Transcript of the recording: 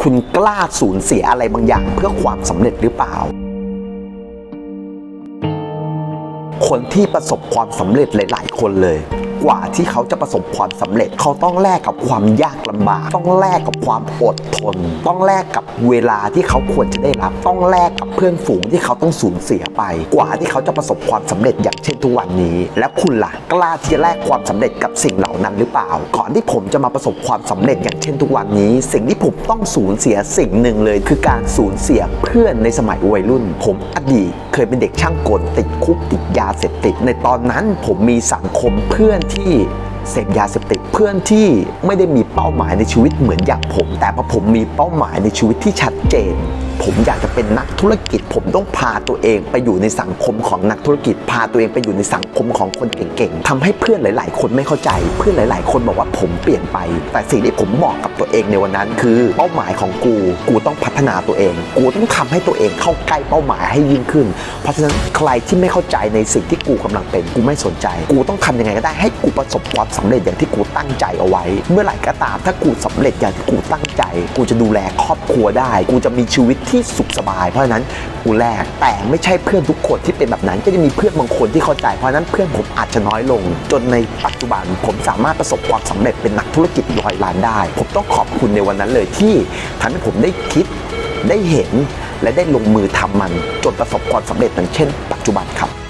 คุณกล้าสูญเสียอะไรบางอย่างเพื่อความสำเร็จหรือเปล่า คนที่ประสบความสำเร็จหลาย ๆ คนเลย กว่าที่เขาจะประสบความสำเร็จ เขาต้องแลกกับความยากลำบาก ต้องแลกกับความอดทน ต้องแลกกับเวลาที่เขาควรจะได้รับ ต้องแลกกับเพื่อนฝูงที่เขาต้องสูญเสียไป กว่าที่เขาจะประสบความสำเร็จอย่างเช่นทุกวันนี้ และคุณล่ะกล้าที่จะแลกความสำเร็จกับสิ่งเหล่านั้นหรือเปล่า ก่อนที่ผมจะมาประสบความสำเร็จอย่างเช่นทุกวันนี้ สิ่งที่ผมต้องสูญเสียสิ่งหนึ่งเลย คือการสูญเสียเพื่อนในสมัยวัยรุ่น ผมอดีต เคยเป็นเด็กช่างกลติดคุกติดยาเสพติด ในตอนนั้นผมมีสังคมเพื่อนที่เสพยาเสพติดเพื่อนที่ไม่ได้มีเป้าหมายในชีวิตเหมือนอย่างผม แต่พอผมมีเป้าหมายในชีวิตที่ชัดเจน ผมอยากจะเป็นนักธุรกิจ ผมต้องพาตัวเองไปอยู่ในสังคมของนักธุรกิจ พาตัวเองไปอยู่ในสังคมของคนเก่งๆทำให้เพื่อนหลาย ๆ คนไม่เข้าใจ เพื่อนหลาย ๆ คนบอกว่าผมเปลี่ยนไป แต่สิ่งที่ผมบอกกับตัวเองในวันนั้น คือเป้าหมายของกู กูต้องพัฒนาตัวเอง กูต้องทำให้ตัวเองเข้าใกล้เป้าหมายให้ยิ่งขึ้น เพราะฉะนั้นใครที่ไม่เข้าใจในสิ่งที่กูกำลังเป็นกูไม่สนใจ กูต้องทำยังไงก็ได้ให้กูประสบความสำเร็จอย่างที่กูตั้งใจเอาไว้ เมื่อไหร่ก็ตามถ้ากูสำเร็จอย่างที่กูตั้งใจ กูจะดูแลครอบครัวได้ กูจะมีชีวิตทที่สุขสบาย เพราะฉะนั้นกูแลกแต่ไม่ใช่เพื่อนทุกคนที่เป็นแบบนั้น ก็จะมีเพื่อนบางคนที่เข้าใจ เพราะฉะนั้นเพื่อนผมอาจจะน้อยลง จนในปัจจุบันผมสามารถประสบความสำเร็จเป็นนักธุรกิจร้อยล้านได้ ผมต้องขอบคุณในวันนั้นเลยที่ทำให้ผมได้คิดได้เห็น และได้ลงมือทำมัน จนประสบความสำเร็จอย่างเช่น ปัจจุบันครับ